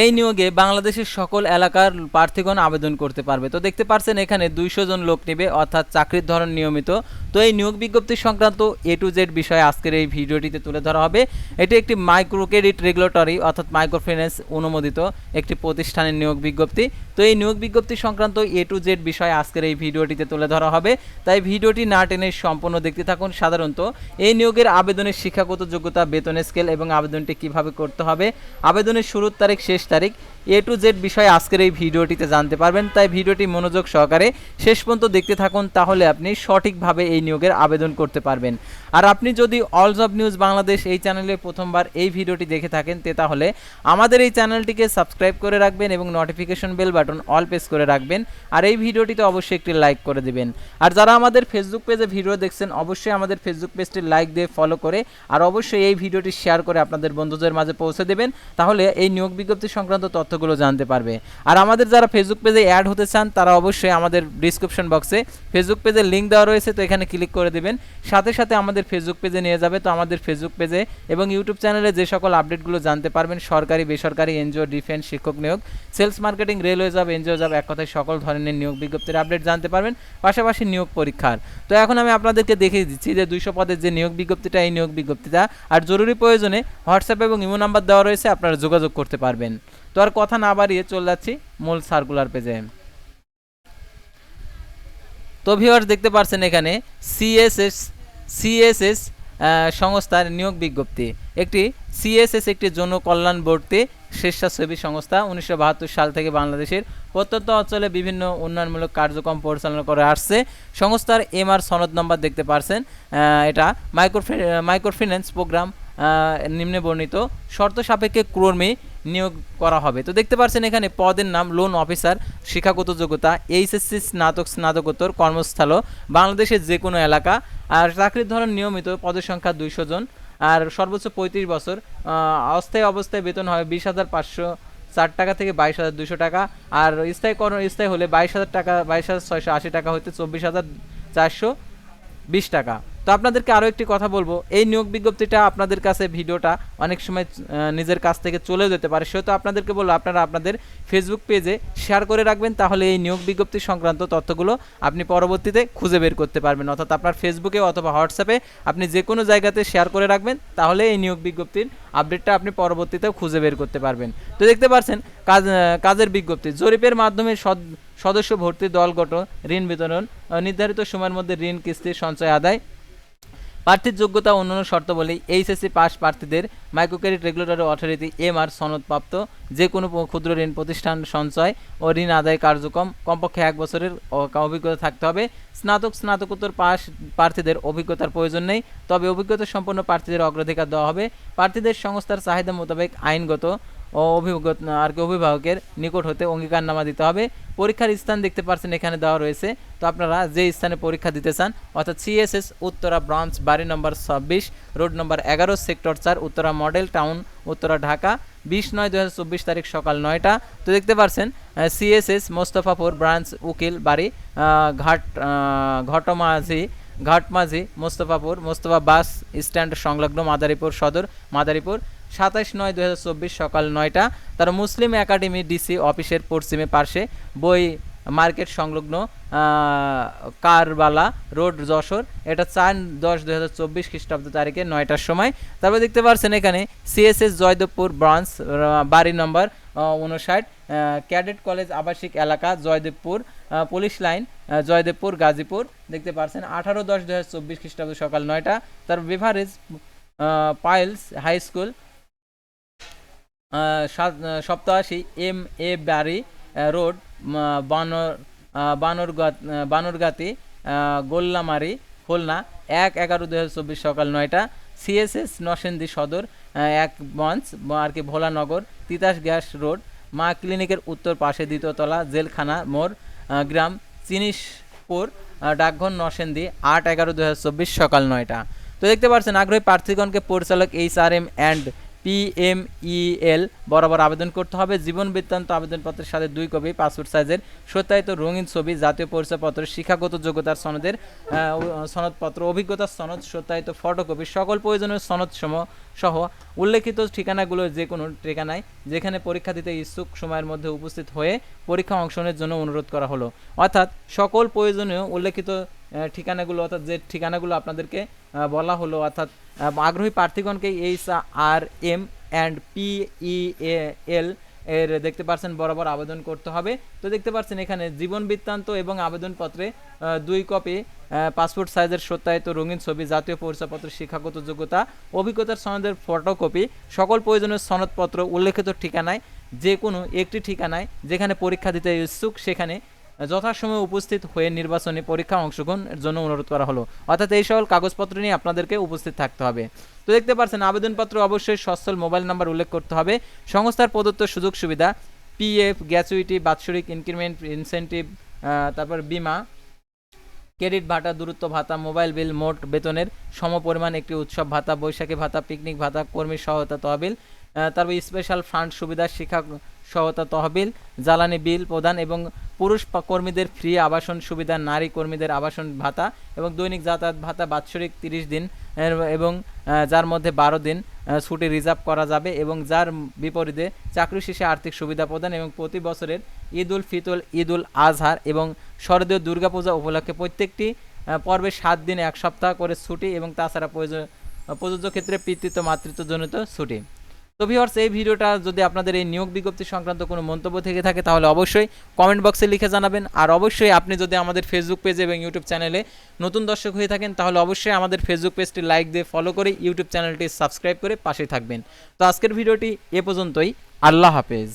এই নিয়োগে বাংলাদেশের সকল এলাকার প্রার্থীগণ আবেদন করতে পারবে। তো দেখতে পাচ্ছেন এখানে দুইশো জন লোক নেবে, অর্থাৎ চাকরির ধরন নিয়মিত। তো এই নিয়োগ বিজ্ঞপ্তি সংক্রান্ত এ টু জেড বিষয়ে আজকের এই ভিডিওটিতে তুলে ধরা হবে। এটি একটি মাইক্রো ক্রেডিট রেগুলেটরি অর্থাৎ মাইক্রোফিন্যান্স অনুমোদিত একটি প্রতিষ্ঠানের নিয়োগ বিজ্ঞপ্তি। তো এই নিয়োগ বিজ্ঞপ্তি সংক্রান্ত এ টু জেড বিষয়ে আজকের এই ভিডিওটিতে তুলে ধরা হবে। তাই ভিডিওটি না টেনে সম্পূর্ণ দেখতে থাকুন। সাধারণত এই নিয়োগের আবেদনের শিক্ষাগত যোগ্যতা বেতনের স্কেল এবং আবেদনটি কীভাবে করতে হবে, আবেদনের শুরুর তারিখ, শেষ তারিখ এ টু জেড বিষয়ে আজকের এই ভিডিওটিতে জানতে পারবেন। তাই ভিডিওটি মনোযোগ সহকারে শেষ পর্যন্ত দেখতে থাকুন, তাহলে আপনি সঠিকভাবে এই নিয়োগের আবেদন করতে পারবেন। আর আপনি যদি অল জব নিউজ বাংলাদেশ এই চ্যানেলে প্রথমবার এই ভিডিওটি দেখে থাকেন, তে তাহলে আমাদের এই চ্যানেলটিকে সাবস্ক্রাইব করে রাখবেন এবং notification bell button all press করে রাখবেন আর এই ভিডিওটিতে অবশ্যই একটি লাইক করে দিবেন। আর যারা আমাদের ফেসবুক পেজে ভিডিও দেখছেন, অবশ্যই আমাদের ফেসবুক পেজটি লাইক দিয়ে ফলো করে আর অবশ্যই এই ভিডিওটি শেয়ার করে আপনাদের বন্ধুদের মাঝে পৌঁছে দেবেন, তাহলে এই নিয়োগ বিজ্ঞপ্তি সংক্রান্ত তথ্যগুলো জানতে পারবে। আর আমাদের যারা ফেসবুক পেজে অ্যাড হতে চান, তারা অবশ্যই আমাদের ডিসক্রিপশন বক্সে ফেসবুক পেজের লিঙ্ক দেওয়া রয়েছে, তো এখানে ক্লিক করে দেবেন। সাথে সাথে আমাদের ফেসবুক পেজে নিয়ে যাবে, তো আমাদের ফেসবুক পেজে এবং ইউটিউব চ্যানেলে যে সকল আপডেটগুলো জানতে পারবেন, সরকারি, বেসরকারি, এনজিও ডিফেন্স শিক্ষক নিয়োগ sales marketing railway job NGO job এক কথায় সকল ধরনের নিয়োগ বিজ্ঞপ্তির আপডেট জানতে পারবেন, পাশাপাশি নিয়োগ পরীক্ষার। তো এখন আমি আপনাদেরকে দেখিয়ে দিচ্ছি যে দুইশো পদের যে নিয়োগ বিজ্ঞপ্তিটা, এই নিয়োগ বিজ্ঞপ্তিটা, আর জরুরি প্রয়োজনে হোয়াটসঅ্যাপ এবং ইমো নাম্বার দেওয়া রয়েছে, আপনারা যোগাযোগ করতে পারবেন। তো আর কথা না বাড়িয়ে চলে যাচ্ছি মূল সার্কুলার পেজে তো ভিউয়ার্স দেখতে পাচ্ছেন এখানে সিএসএস সিএসএস সংস্থার নিয়োগ বিজ্ঞপ্তি। একটি সিএসএস একটি জনকল্যাণ বোর্ডতে স্বেচ্ছাসেবী সংস্থা উনিশশো বাহাত্তর সাল থেকে বাংলাদেশের প্রত্যন্ত অঞ্চলে বিভিন্ন উন্নয়নমূলক কার্যক্রম পরিচালনা করে আসছে। সংস্থার এমআর সনদ নম্বর দেখতে পারছেন। এটা মাইক্রো মাইক্রোফিন্যান্স প্রোগ্রাম নিম্নে বর্ণিত শর্ত সাপেক্ষে ক্রমে নিয়োগ করা হবে। তো দেখতে পাচ্ছেন এখানে পদের নাম লোন অফিসার, শিক্ষাগত যোগ্যতা, এইচএসসি স্নাতক, স্নাতকোত্তর কর্মস্থল, বাংলাদেশের যে কোনো এলাকা, আর চাকরির ধরন নিয়মিত পদের সংখ্যা দুইশো জন। আর সর্বোচ্চ পঁয়ত্রিশ বছর অস্থায়ী অবস্থায় বেতন হয় বিশ হাজার পাঁচশো চার টাকা থেকে বাইশ হাজার দুশো টাকা, আর স্থায়ী কর্ম স্থায়ী হলে বাইশ হাজার টাকা, বাইশ হাজার ছয়শো আশি টাকা হইতে চব্বিশ হাজার চারশো বিশ টাকা। তো আপনাদেরকে আরও একটি কথা বলব। এই নিয়োগ বিজ্ঞপ্তিটা আপনাদের কাছে, ভিডিওটা অনেক সময় নিজের কাছ থেকে চলেও যেতে পারে। সেহেতু আপনাদেরকে বলব, আপনারা আপনাদের ফেসবুক পেজে শেয়ার করে রাখবেন, তাহলে এই নিয়োগ বিজ্ঞপ্তি সংক্রান্ত তথ্যগুলো আপনি পরবর্তীতে খুঁজে বের করতে পারবেন। অর্থাৎ আপনার ফেসবুকে অথবা হোয়াটসঅ্যাপে আপনি যে কোনো জায়গাতে শেয়ার করে রাখবেন, তাহলে এই নিয়োগ বিজ্ঞপ্তির আপডেটটা আপনি পরবর্তীতেও খুঁজে বের করতে পারবেন। তো দেখতে পাচ্ছেন, কাজ কাজের বিজ্ঞপ্তি। জরিপের মাধ্যমে সদ- সদস্য ভর্তি দল গঠন, ঋণ বিতরণ নির্ধারিত সময়ের মধ্যে ঋণ কিস্তি সঞ্চয় আদায় প্রার্থীর যোগ্যতা অন্যান্য শর্তাবলী এইচএসসি পাস প্রার্থীদের মাইক্রোক্রেডিট রেগুলেটরি অথরিটি এমআর সনদপ্রাপ্ত যে কোনো ক্ষুদ্র ঋণ প্রতিষ্ঠান সঞ্চয় ও ঋণ আদায় কার্যক্রম কমপক্ষে এক বছরের অভিজ্ঞতা থাকতে হবে। স্নাতক, স্নাতকোত্তর পাস প্রার্থীদের অভিজ্ঞতার প্রয়োজন নেই, তবে অভিজ্ঞতা সম্পন্ন প্রার্থীদের অগ্রাধিকার দেওয়া হবে। প্রার্থীদের সংস্থার চাহিদা মোতাবেক আইনগত ও আর কি অভিভাবকের নিকট হতে অঙ্গীকারনামা দিতে হবে। পরীক্ষার স্থান দেখতে পাচ্ছেন এখানে দেওয়া রয়েছে। তো আপনারা যে স্থানে পরীক্ষা দিতে চান, অর্থাৎ সিএসএস উত্তরা ব্রাঞ্চ, বাড়ি নম্বর ছাব্বিশ, রোড নম্বর এগারো, সেক্টর চার, উত্তরা মডেল টাউন, উত্তরা ঢাকা, বিশ নয় দু চব্বিশ তারিখ সকাল নয়টা। তো দেখতে পাচ্ছেন সিএসএস মোস্তফাপুর ব্রাঞ্চ উকিল বাড়ি ঘাট ঘটমাঝি, ঘাটমাঝি মোস্তফাপুর, মোস্তফা বাস স্ট্যান্ড সংলগ্ন মাদারীপুর সদর, মাদারীপুর। সাতাশ নয় দু সকাল নয়টা, তার মুসলিম একাডেমি ডিসি অফিসের পশ্চিমে পার্শ্বে বই মার্কেট সংলগ্ন কারবালা, রোড যশোর। এটা চার দশ দু হাজার চব্বিশ খ্রিস্টাব্দ তারিখে নয়টার সময়। তারপর দেখতে পাচ্ছেন এখানে সিএসএস জয়দেবপুর ব্রাঞ্চ বাড়ি নম্বর উনষাট ক্যাডেট কলেজ আবাসিক এলাকা জয়দেবপুর পুলিশ লাইন জয়দেবপুর, গাজীপুর। দেখতে পাচ্ছেন আঠারো দশ দু হাজার চব্বিশ খ্রিস্টাব্দ সকাল নয়টা, তার বেভারেজ পাইলস হাই স্কুল সপ্তাশি এম এ বাড়ি রোড বানর আহ, বানরগাত গোল্লামারি খুলনা এক এগারো দু চব্বিশ সকাল নয়টা সিএসএস নরসিংদী সদর এক মঞ্চ আর কি ভোলানগর তিতাস গ্যাস রোড মা ক্লিনিকের উত্তর পাশে দ্বিতীয়তলা জেলখানা মোড় গ্রাম চিনিশপুর ডাকঘর নরসিংদী আট এগারো দু হাজার চব্বিশ সকাল নয়টা। তো দেখতে পাচ্ছেন আগ্রহী প্রার্থীগণকে পরিচালক H R M and PMEL বরাবর আবেদন করতে হবে। জীবন বৃত্তান্ত আবেদনপত্রের সাথে দুই কপি, পাসপোর্ট সাইজের সত্যায়িত রঙিন ছবি, জাতীয় পরিচয়পত্র, শিক্ষাগত যোগ্যতার সনদের সনদপত্র, অভিজ্ঞতার সনদ, সত্যায়িত ফটোকপি, সকল প্রয়োজনীয় সনদ সহ উল্লেখিত ঠিকানাগুলো যে কোনো ঠিকানায় যেখানে পরীক্ষা দিতে ইচ্ছুক সময়ের মধ্যে উপস্থিত হয়ে পরীক্ষা অংশগ্রহণের জন্য অনুরোধ করা হলো। অর্থাৎ সকল প্রয়োজনীয় উল্লেখিত ঠিকানাগুলো, অর্থাৎ যে ঠিকানাগুলো আপনাদেরকে বলা হলো, অর্থাৎ আগ্রহী প্রার্থীগণকে H R M and P E L এর দেখতে পাচ্ছেন বরাবর আবেদন করতে হবে। তো দেখতে পাচ্ছেন এখানে জীবন বৃত্তান্ত এবং আবেদনপত্রে দুই কপি পাসপোর্ট সাইজের সত্যায়িত রঙিন ছবি, জাতীয় পরিচয়পত্র শিক্ষাগত যোগ্যতা, অভিজ্ঞতার সনদের ফটোকপি, সকল প্রয়োজনীয় সনদপত্র উল্লেখিত ঠিকানায় যে কোনো একটি ঠিকানায় যেখানে পরীক্ষা দিতে ইচ্ছুক, সেখানে যথাসময়ে উপস্থিত হয়ে নির্বাচনী পরীক্ষা অংশগ্রহণের জন্য অনুরোধ করা হলো। অর্থাৎ এই সকল কাগজপত্র নিয়ে আপনাদেরকে উপস্থিত থাকতে হবে। তো দেখতে পাচ্ছেন, আবেদনপত্র অবশ্যই সচ্ছল মোবাইল নাম্বার উল্লেখ করতে হবে। সংস্থার প্রদত্ত সুযোগ সুবিধা, পিএফ, গ্যাচুইটি, বাৎসরিক ইনক্রিমেন্ট, ইনসেন্টিভ তারপর বিমা, ক্রেডিট ভাতা, দূরত্ব ভাতা, মোবাইল বিল, মোট বেতনের সমপরিমাণ একটি উৎসব ভাতা, বৈশাখী ভাতা, পিকনিক ভাতা, কর্মী সহায়তা তহবিল তারপর স্পেশাল ফান্ড সুবিধা, শিক্ষা সহায়তা তহবিল, জ্বালানি বিল প্রদান এবং পুরুষ কর্মীদের ফ্রি আবাসন সুবিধা, নারী কর্মীদের আবাসন ভাতা এবং দৈনিক যাতায়াত ভাতা বাৎসরিক তিরিশ দিন এবং যার মধ্যে বারো দিন ছুটি রিজার্ভ করা যাবে এবং যার বিপরীতে চাকরি শেষে আর্থিক সুবিধা প্রদান এবং প্রতি বছরের ঈদ উল ফিতর, ঈদ উল আজহার এবং শরদীয় দুর্গাপূজা উপলক্ষে প্রত্যেকটি পর্বে সাত দিন এক সপ্তাহ করে ছুটি এবং তাছাড়া প্রয়োজন প্রযোজ্য ক্ষেত্রে পিতৃত্ব মাতৃত্বজনিত ছুটি। তো ভিওর্স এই ভিডিওটা যদি আপনাদের এই নিয়োগ বিজ্ঞপ্তি সংক্রান্ত কোনো মন্তব্য থেকে থাকে, তাহলে অবশ্যই কমেন্ট বক্সে লিখে জানাবেন। আর অবশ্যই আপনি যদি আমাদের ফেসবুক পেজ এবং ইউটিউব চ্যানেলে নতুন দর্শক হয়ে থাকেন, তাহলে অবশ্যই আমাদের ফেসবুক পেজটি লাইক দিয়ে ফলো করে ইউটিউব চ্যানেলটি সাবস্ক্রাইব করে পাশে থাকবেন। তো আজকের ভিডিওটি এ পর্যন্তই। আল্লাহ হাফেজ।